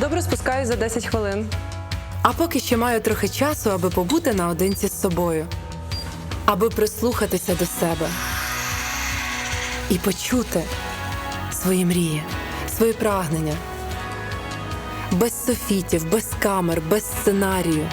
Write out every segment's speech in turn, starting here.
Добре спускаюсь за 10 хвилин. А поки ще маю трохи часу, аби побути наодинці з собою, аби прислухатися до себе і почути свої мрії, свої прагнення. Без софітів, без камер, без сценарію.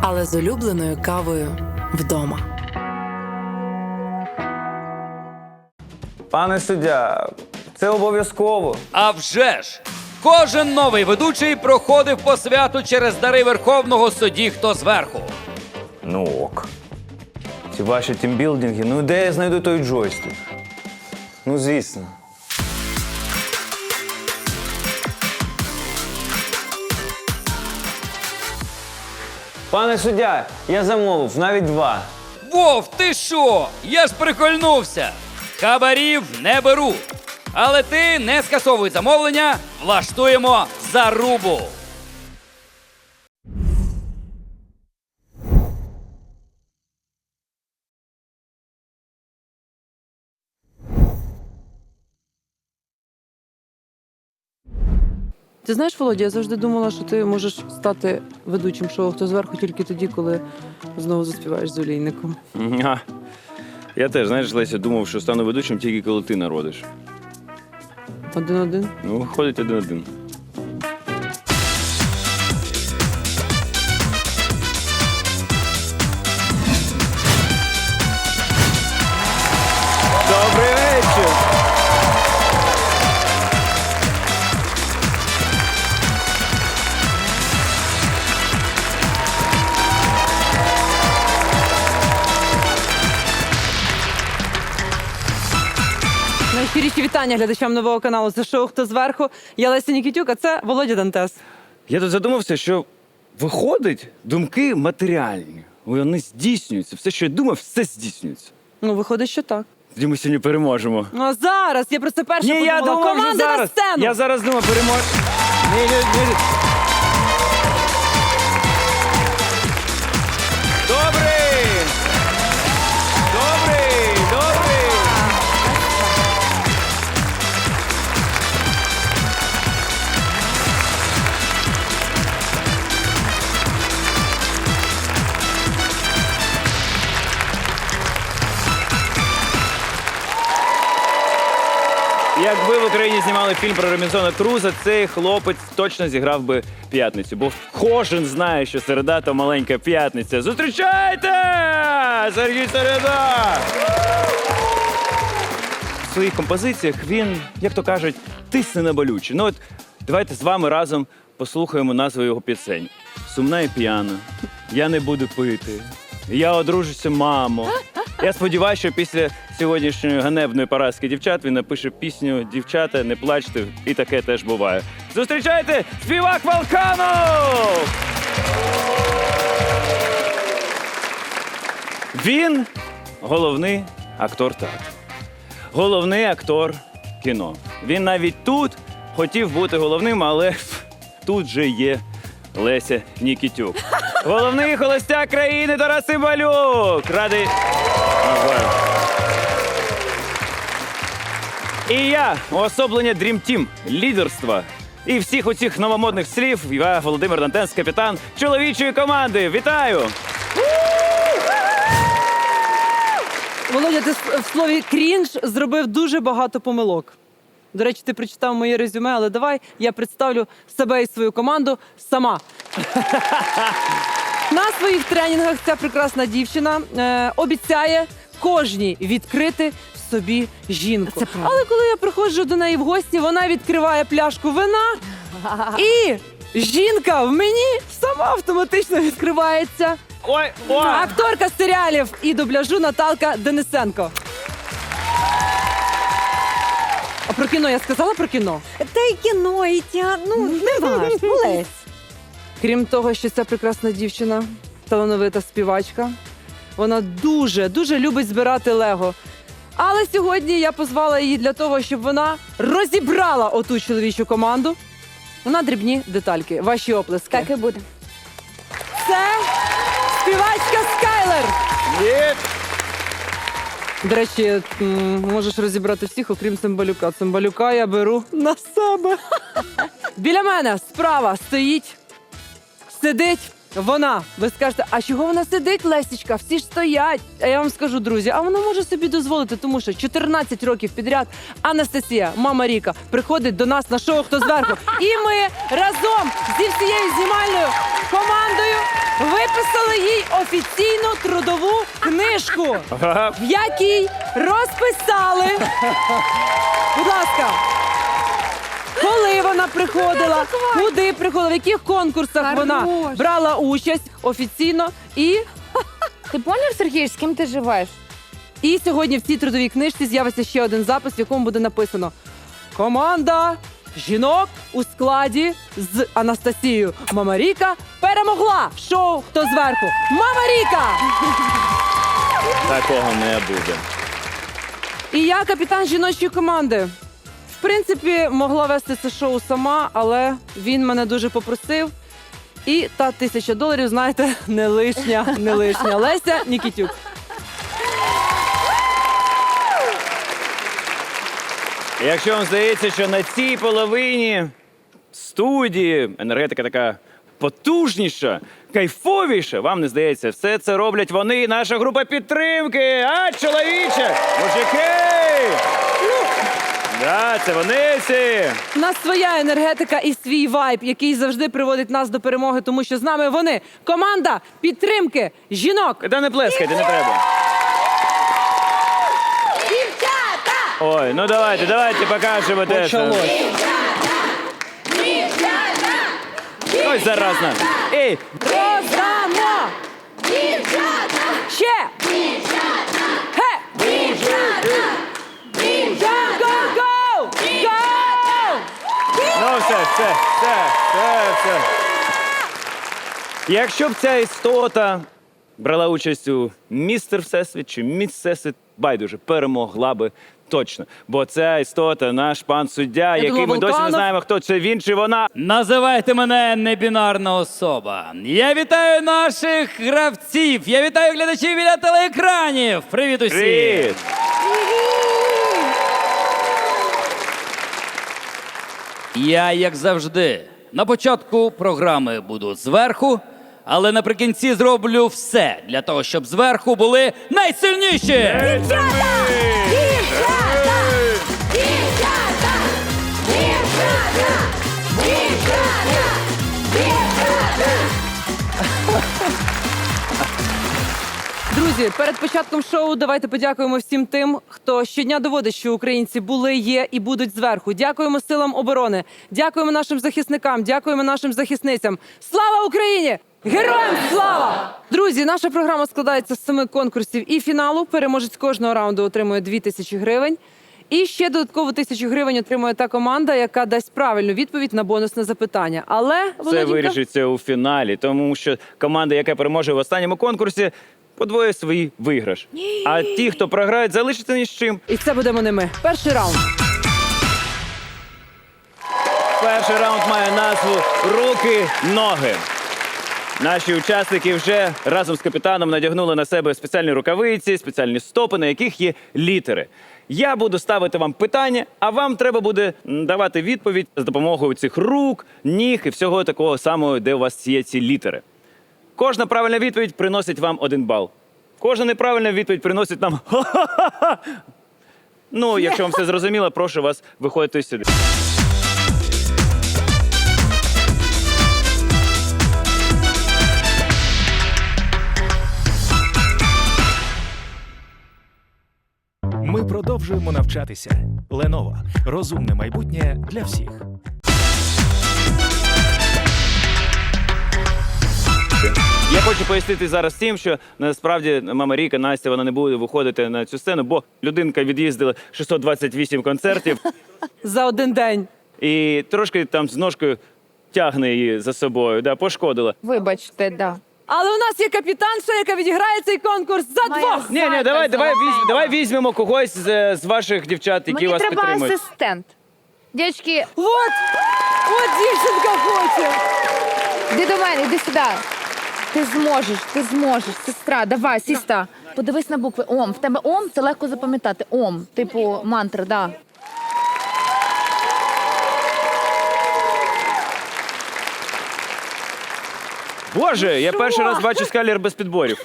Але з улюбленою кавою вдома. Пане суддя, це обов'язково. А вже ж! Кожен новий ведучий проходив по святу через дари Верховного судді хто зверху. Ну ок. Ці ваші тімбілдинги, ну де я знайду той джойстик? Ну, звісно. Пане суддя, я замовив навіть два. Вов, ти що? Я ж прикольнувся. Хабарів не беру. Але ти не скасовуй замовлення, влаштуємо зарубу. Ти знаєш, Володя, я завжди думала, що ти можеш стати ведучим шоу хто зверху тільки тоді, коли знову заспіваєш з олійником. Я теж, знаєш, Леся, думав, що стану ведучим тільки коли ти народиш. Один-один. Ну, виходить один-один. Вітання глядачам нового каналу. Це шоу Хто зверху. Я Леся Нікітюк, а це Володя Дантес. Я тут задумався, що виходить, думки матеріальні. Вони здійснюються. Все, що я думав, все здійснюється. Ну, виходить, що так. Тоді ми сьогодні переможемо. Ну а зараз я про це перше Ні, подумала. я думав, що Команда на зараз. сцену! Я зараз думаю, перемож. Україні знімали фільм про Робінзона Круза, цей хлопець точно зіграв би п'ятницю, бо кожен знає, що середа то маленька п'ятниця. Зустрічайте! Сергій Середа! В своїх композиціях він, як то кажуть, тисне на болюче. Ну от давайте з вами разом послухаємо назви його пісень. Сумна і п'яна. Я не буду пити. Я одружуся, мамо. Я сподіваюся, що після сьогоднішньої ганебної поразки дівчат він напише пісню Дівчата, не плачте, і таке теж буває. Зустрічайте співак Валканов! Він головний актор театру. Головний актор кіно. Він навіть тут хотів бути головним, але тут же є Леся Нікітюк. Головний холостяк країни Тарас Цимбалюк. Радий. І я уособлення Dream Team, лідерства. І всіх оцих новомодних слів я Володимир Дантенс, капітан чоловічої команди. Вітаю! Володя, ти в слові крінж зробив дуже багато помилок. До речі, ти прочитав моє резюме, але давай я представлю себе і свою команду сама. На своїх тренінгах ця прекрасна дівчина е, обіцяє кожній відкрити в собі жінку. Але коли я приходжу до неї в гості, вона відкриває пляшку вина, і жінка в мені сама автоматично відкривається. Ой, ой! Акторка серіалів і дубляжу Наталка Денисенко. А про кіно я сказала про кіно. Та й кіно, і тя... ну не важно, Лесь. Крім того, що ця прекрасна дівчина, талановита співачка, вона дуже дуже любить збирати Лего. Але сьогодні я позвала її для того, щоб вона розібрала оту чоловічу команду на дрібні детальки. Ваші оплески. Так і буде. Це співачка Скайлер. Є. До речі, можеш розібрати всіх, окрім Цимбалюка. Цимбалюка я беру на себе. Біля мене справа стоїть, сидить вона. Ви скажете, а чого вона сидить, Лесічка? Всі ж стоять. А я вам скажу, друзі, а вона може собі дозволити, тому що 14 років підряд Анастасія, мама Ріка, приходить до нас на шоу Хто зверху. І ми разом зі всією знімальною командою виписали їй офіційну трудову книжку в якій розписали. Будь ласка. Коли вона приходила, куди приходила, в яких конкурсах вона брала участь офіційно і, Ти поняв, Сергій, з ким ти живеш? і сьогодні в цій трудовій книжці з'явиться ще один запис, в якому буде написано Команда жінок у складі з Анастасією Мамаріка перемогла в шоу Хто зверху. Мамаріка! Такого не буде. І я капітан жіночої команди. Принципі, могла вести це шоу сама, але він мене дуже попросив. І та тисяча доларів, знаєте, не лишня, не лишня. Леся Нікітюк. Якщо вам здається, що на цій половині студії енергетика така потужніша, кайфовіша, вам не здається, все це роблять вони, наша група підтримки. А, чоловіче! Мужики! Да, це вони всі. У нас своя енергетика і свій вайб, який завжди приводить нас до перемоги, тому що з нами вони команда підтримки жінок. Та не плескайте, не треба. Дівчата! Ой, ну давайте, давайте покажемо те. що- Ой, заразна. Ей, Роздамо! Ще! Ге! Го-го-го! Ну, все, все, все, все, все. Якщо б ця істота брала участь у містер Всесвіт чи міс Всесвіт, байдуже, перемогла би точно. Бо ця істота, наш пан суддя, який думала, ми досі не Вулканов. знаємо, хто це він чи вона. Називайте мене небінарна особа. Я вітаю наших гравців. Я вітаю глядачів біля телеекранів. Привіт усім! Привіт! Я, як завжди, на початку програми буду зверху, але наприкінці зроблю все для того, щоб зверху були найсильніші. Друзі, перед початком шоу давайте подякуємо всім тим, хто щодня доводить, що українці були, є і будуть зверху. Дякуємо силам оборони, дякуємо нашим захисникам, дякуємо нашим захисницям. Слава Україні! Героям слава! Друзі, наша програма складається з семи конкурсів і фіналу. Переможець кожного раунду отримує дві тисячі гривень. І ще додатково тисячу гривень отримує та команда, яка дасть правильну відповідь на бонусне запитання. Але Це Володінька, вирішиться у фіналі, тому що команда, яка переможе в останньому конкурсі, подвоє свій виграш. А ті, хто програють, залишаться ні з чим. і це будемо не ми. Перший раунд. Перший раунд має назву Руки, ноги. Наші учасники вже разом з капітаном надягнули на себе спеціальні рукавиці, спеціальні стопи, на яких є літери. Я буду ставити вам питання, а вам треба буде давати відповідь з допомогою цих рук, ніг і всього такого самого, де у вас є ці літери. Кожна правильна відповідь приносить вам один бал. Кожна неправильна відповідь приносить нам. Ну, якщо вам все зрозуміло, прошу вас виходити сюди. Ми продовжуємо навчатися. Lenovo. розумне майбутнє для всіх. Я хочу пояснити зараз тим, що насправді мама Ріка, Настя, вона не буде виходити на цю сцену, бо людинка від'їздила 628 концертів За один день. і трошки там з ножкою тягне її за собою, да, пошкодила. Вибачте, да. Але у нас є капітанша, яка відіграє цей конкурс за Моя двох. Ні, ні, давай, давай, візь, давай візьмемо когось з, з ваших дівчат, які Мені вас треба підтримують. асистент. Дівчатки, От, от дівчинка хоче. іди до мене, іди сюди. Ти зможеш, ти зможеш, сестра, давай, сіста. Подивись на букви Ом. В тебе Ом це легко запам'ятати. Ом, типу мантра, да. Боже, я перший раз бачу скайлер без підборів.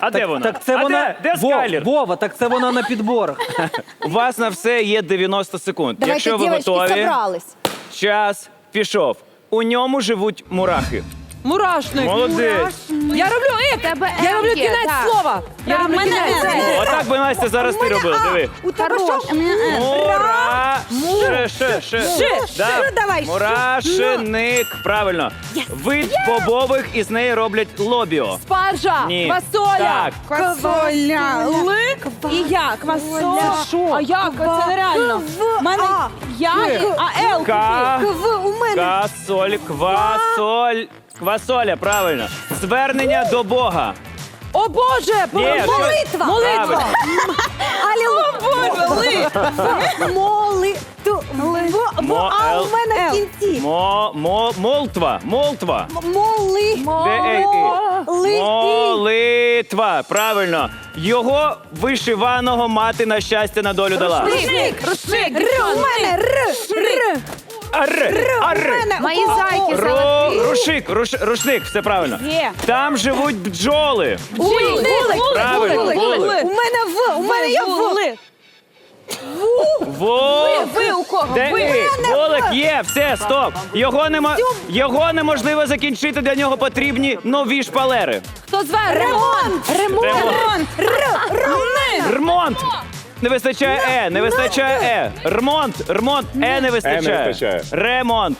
А де вона? Так це а вона. де, де Вов, скайлер? Вова, так це вона на підборах. У вас на все є 90 секунд. Давайте, Якщо ви дівчатки, готові, собрались. час пішов. У ньому живуть мурахи. Мурашник. Молодець. Я роблю іп. тебе Я М роблю є, кінець так. слова. Я роблю мене кінець. М. Отак би Настя зараз ти робила. Диви. У тебе Хорош. що? М. Мура. Да. Ну, давай, ще. Мурашиник. Правильно. Вид бобових із неї роблять лобіо. Спаржа. Ні. Фасоля. Так. Квасоля. Лик і я. Квасоля. Це що? А як? Це нереально. В, мене А. я, а Л. Ка. Кв, у мене. Касоль. Квасоль. Квасоля, правильно. Звернення до Бога. О Боже! Ні, Молитва. Молитва. Алілуя. Моли. Ту. В, в, а у мене в кінці. Мо, мо, молтва. Молтва. Моли. Де ей, і? Ли. Молитва. Правильно. Його вишиваного мати на щастя на долю дала. Рушник. Рушник. Р, у мене. Р. Р. Ар, ар. мене. Мої зайки золоті. рушик, руш, рушник, все правильно. Є. Там живуть бджоли. Вулик. Правильно, Вулик. вулик. У мене В. У мене є В. Вулик. Во. Ви у кого? Де Ви. і? Волик є, все, стоп. Його нема його неможливо закінчити. Для нього потрібні нові шпалери. Хто зверху? Ремонт. Ремонт. Ремонт. Не вистачає е, не вистачає е. Ремонт, ремонт, е не вистачає. вистачає. Ремонт.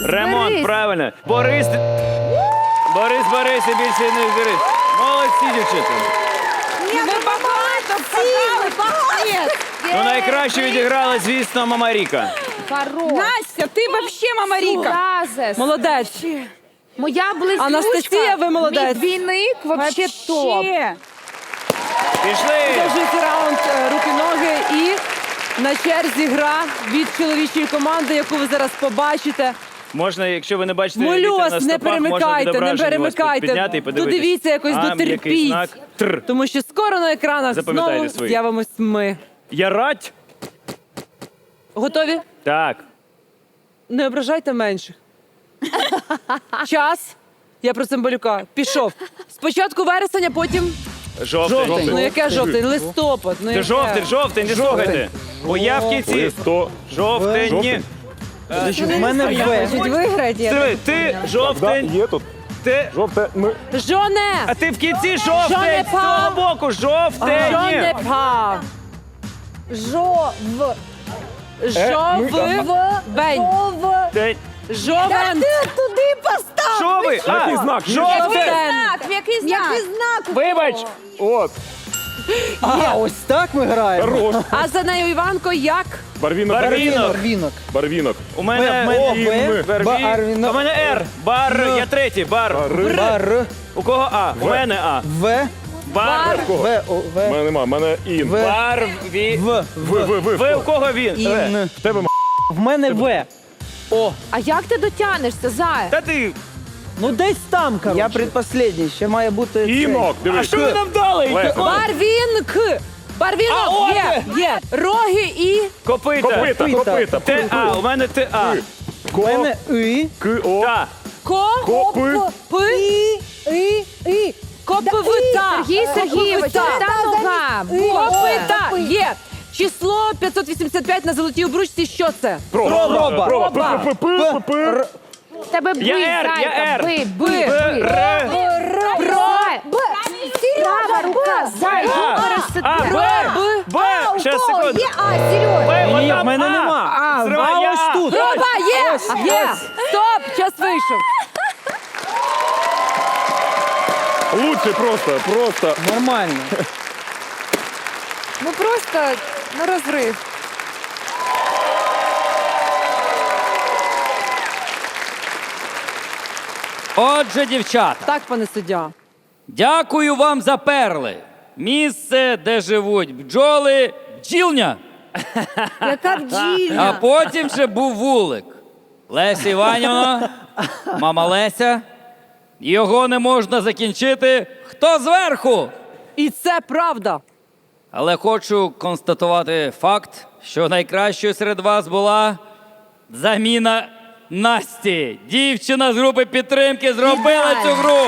Ремонт, Зберись. правильно. Борис. Борис, Борис і більше не Борис. Молодці, дівчата. Ні, ви багато всі, багато. Ну найкраще відіграла, звісно, Мама Ріка. Настя, ти вообще мама Ріка. Молодець. Моя близнючка. Анастасія, ви молодець. Мій двійник вообще топ. Вообще. Пішли. Продовжується раунд е, руки-ноги і на черзі гра від чоловічої команди, яку ви зараз побачите. Можна, якщо ви не бачите, Молю вітер вас, на не стопах, можна перемикайте, не відображення тут підняти і перемикайте. подивитись. Додивіться якось, дотерпіть. знак. Тр. Тому що скоро на екранах Запам'ятайте знову свої. з'явимось ми. Я радь? Готові? Так. Не ображайте менших. Час. Я про Цимбалюка. Пішов. Спочатку вересень, а потім. Жовтень. Ну яке жовтень? Листопад. Ну, Це яке? жовтень, жовтень, не слухайте. Бо я в кінці. Листо. Жовтень. Жовтень. В мене В. Хочуть виграти. Диви, ти Да, жовтень, є тут. ти. Жовте. Ми. Жоне! А ти в кінці жовтень! З цього пав. боку, жовтень! Жоне пав. Жов. Жов. Бень. Жов. День. Жовен. Ти туди постав. Що ви? Який знак? Жовтень! Жовтен. Який знак? Який знак? Вибач! От. А, ось так ми граємо. Хорош. А за нею Іванко як? Барвінок. Барвінок. Барвінок. Барвінок. У мене В, в, О, В, Барві- Барвінок. У мене Р. Бар. Я третій. Бар. Бар. У кого А? У мене А. В. Бар. В. О, У В. мене нема, в мене ін. В. Бар. Ві. В. Ви, ви, ви. Ви у кого він? Ін. В тебе м***. В мене В. О, А як ти дотягнешся, Зая? Та ти. ну десь там, короче. Я предпоследній, ще має бути Інок. А Дивись. що ви нам дали? Легко. Барвінк. Барвінок А, от є. Є. Роги і Копита. Копита, копита. Т А. У мене Т А. У мене І. К, О. Та. ко. Копи. П. І, і, і. Коповита. Сергій Сергійович, та нога. Копита. Є. Число 585 на золотій обручці. Що це? Проба. Проба. Проба. Проба. П, П, П, П, П. Тебе би, Я Р, я зайка, би, би, Б. би. Р. Зай. Права рука, зай, А, Б. Б. Б. Щас, секунду. є А, Сереж. Б, Ні, в мене нема. А, Зривай, а ось тут. Проба є. Є. Стоп. Час вийшов. Лучше просто, просто. Нормально. Ну просто на розрив. Отже, дівчата, Так, пане суддя. дякую вам за перли. Місце, де живуть бджоли, бджілня. Яка бджільня. А потім ще був вулик. Леся Іванівна, мама Леся. Його не можна закінчити. Хто зверху? І це правда. Але хочу констатувати факт, що найкращою серед вас була заміна Насті. Дівчина з групи підтримки зробила Вітаю! цю гру.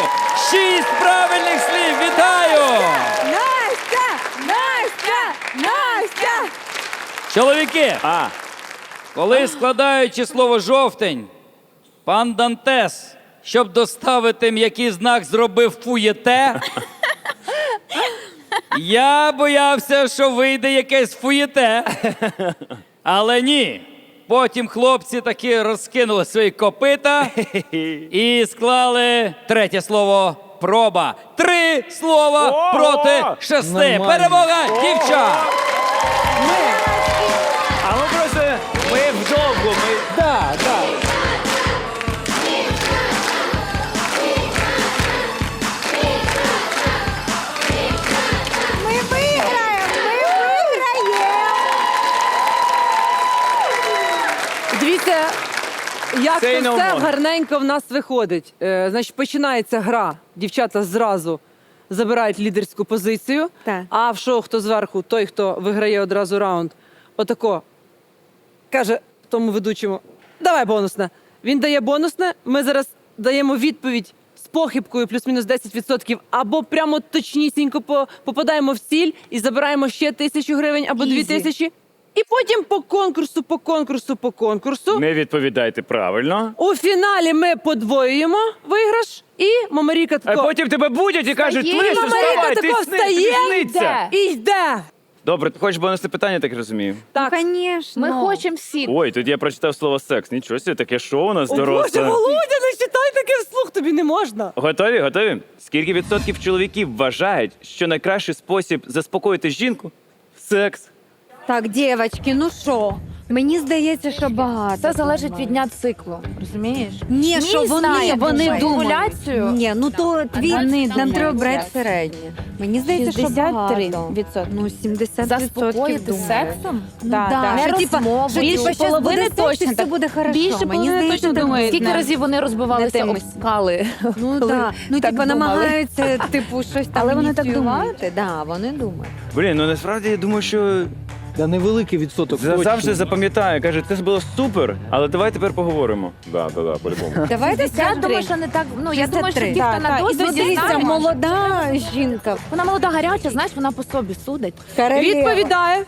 Шість правильних слів. Вітаю! Настя! Настя! Настя! Чоловіки, А, коли складаючи слово жовтень, пан Дантес, щоб доставити м'який знак, зробив фуєте. Я боявся, що вийде якесь фуєте. Але ні. Потім хлопці таки розкинули свої копита і склали третє слово проба. Три слова проти шести. Перемога дівчат! Дивіться, як Say це no все more. гарненько в нас виходить. Е, значить, починається гра. Дівчата зразу забирають лідерську позицію. Так. А в шоу хто зверху, той, хто виграє одразу раунд, отако каже тому ведучому: давай бонусне. Він дає бонусне. Ми зараз даємо відповідь з похибкою плюс-мінус 10%, або прямо точнісінько по- попадаємо в ціль і забираємо ще тисячу гривень або дві Ізі. тисячі. І потім по конкурсу, по конкурсу, по конкурсу. Не відповідайте правильно. У фіналі ми подвоюємо виграш, і Мамаріка А тако потім тебе будять і кажуть, Встає, Мамаріка вставай, ти тако сни, тобі встає, і йде. Добре, ти хочеш бонусне питання, так розумію. Так. Ну, Конечно. Ми хочемо всіх. Ой, тут я прочитав слово секс. Нічого собі, таке шоу у нас О, Боже, доросле. Володя, не читай таке вслух, тобі не можна. Готові? Готові? Скільки відсотків чоловіків вважають, що найкращий спосіб заспокоїти жінку секс? Так, дівчатки, ну що? Мені здається, що багато. Це залежить від дня циклу, розумієш? Ні, що вони, знає, вони думають. Ні, ну то твій, нам треба брати середнє. Мені здається, що багато. Ну, 70 Заспокоїти сексом? Ну, да, Не що, розмовою. Більше половини точно так. буде хорошо. Більше половини точно так думають. Скільки разів вони розбивалися об скали? Ну, ну так типа думали. намагаються, типу, щось там Але вони так ініціювати. Да, вони думають. Блін, ну насправді я думаю, що Да невеликий відсоток. за- точно. завжди запам'ятаю. Каже, це було супер, але давай тепер поговоримо. Да, да, да, по-любому. Давайте Я думаю, що не так. Ну я думаю, що ті, хто на. Досвіді, дивіться, молода жінка. Вона молода гаряча, знаєш, вона по собі судить. Відповідає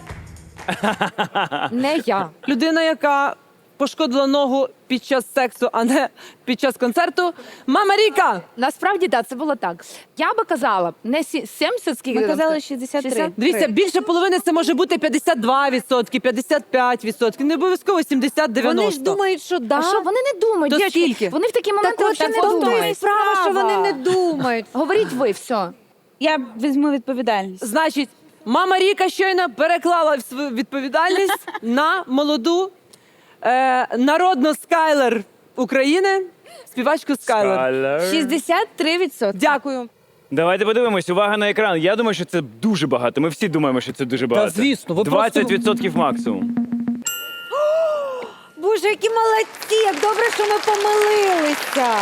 Не я. людина, яка пошкодила ногу під час сексу, а не під час концерту. Мама Ріка! Насправді так, це було так. Я би казала, не сі- 70, скільки Ми там казали сказала? 63. Дивіться, більше половини це може бути 52%, 55%, не обов'язково 70-90%. Вони ж думають, що да. А що вони не думають? То дівчатки? скільки? Вони в такі Так моменти от взагалі не не то і думають. справа, що вони не думають. Говоріть ви, все. Я візьму відповідальність. Значить, мама Ріка щойно переклала свою відповідальність на молоду е, народну Скайлер України, співачку Скайлер. Скайлер. 63%. Дякую. Давайте подивимось. Увага на екран. Я думаю, що це дуже багато. Ми всі думаємо, що це дуже багато. звісно, ви 20% максимум. Боже, які молодці! Як добре, що ми помилилися.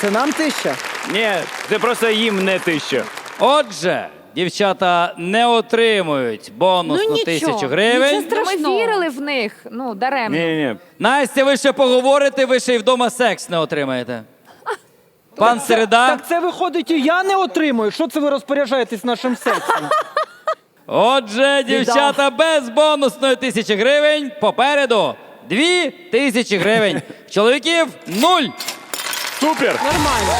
Це нам тища. Ні, це просто їм не тисяча. Отже, дівчата не отримують бонусну Ну, нічого, тисячу гривень. нічого Ми вірили в них. Ну, даремно. Ні, ні, ні. Настя, ви ще поговорите, ви ще й вдома секс не отримаєте. Пан Середа. Так це виходить, і я не отримую. Що це ви розпоряджаєтесь нашим сексом? Отже, дівчата без бонусної тисячі гривень. Попереду дві тисячі гривень. Чоловіків нуль. Супер! Нормально.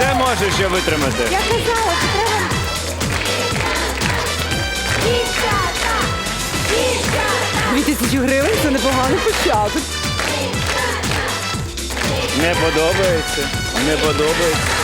Це може ще витримати. Я казала, що треба. Дві тисячі гривень це непоганий початок. Не подобається. Не подобається.